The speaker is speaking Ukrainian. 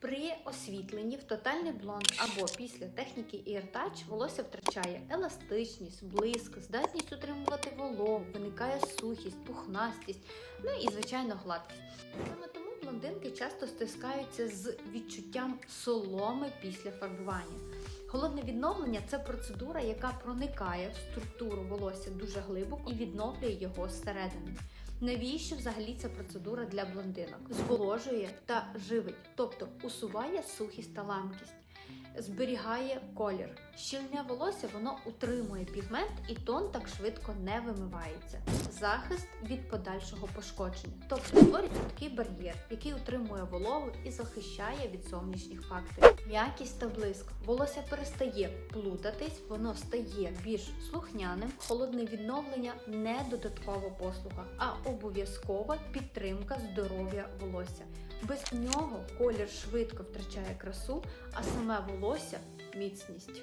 При освітленні в тотальний блонд або після техніки іртач волосся втрачає еластичність, блиск, здатність утримувати вологу, виникає сухість, пухнастість, ну і звичайно гладкість. Саме тому блондинки часто стискаються з відчуттям соломи після фарбування. Холодне відновлення це процедура, яка проникає в структуру волосся дуже глибоко і відновлює його зсередини. Навіщо взагалі ця процедура для блондинок? Зволожує та живить, тобто усуває сухість та ламкість, зберігає колір. Щільне волосся воно утримує пігмент і тон так швидко не вимивається. Захист від подальшого пошкодження, тобто створюється такий бар'єр, який утримує вологу і захищає від зовнішніх факторів. М'якість та блиск. Волосся перестає плутатись, воно стає більш слухняним. Холодне відновлення не додаткова послуга, а обов'язкова підтримка здоров'я волосся. Без нього колір швидко втрачає красу, а саме волосся міцність.